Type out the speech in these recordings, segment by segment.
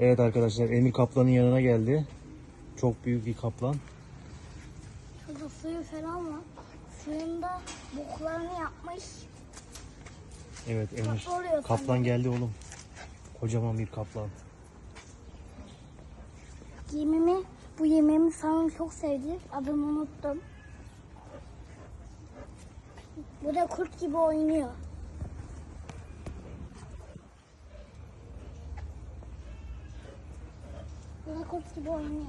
Evet arkadaşlar Emir kaplanın yanına geldi. Çok büyük bir kaplan. Şurada suyu falan var. Suyunda boklarını yapmış. Evet Emir. Kaplan oluyor Kaplan sanırım. geldi oğlum. Kocaman bir kaplan. Yemimi, bu yemeğimi sanırım çok sevdi. Adını unuttum. Bu da kurt gibi oynuyor. Kurt gibi oynuyor.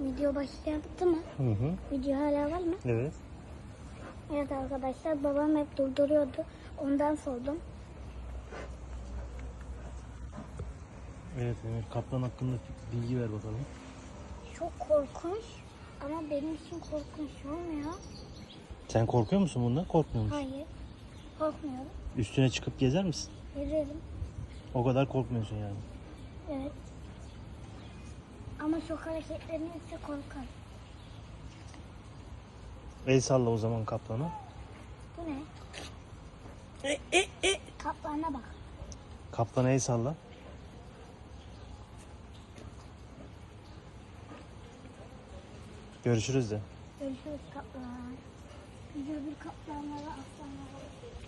Video başlattı mı? Hı hı. Video hala var mı? Evet. Evet arkadaşlar babam hep durduruyordu. Ondan sordum. Evet Emir kaplan hakkında bilgi ver bakalım. Çok korkunç ama benim için korkunç olmuyor. Sen korkuyor musun bundan? Korkmuyor musun? Hayır. Korkmuyorum. Üstüne çıkıp gezer misin? Yürüyelim. O kadar korkmuyorsun yani. Evet. Ama çok hareketlenirse korkarım. El salla o zaman kaplana. Bu ne? Kaplana bak. Kaplana el salla. Görüşürüz de. Görüşürüz kaplan. Video bir kaplanlara aslanlara.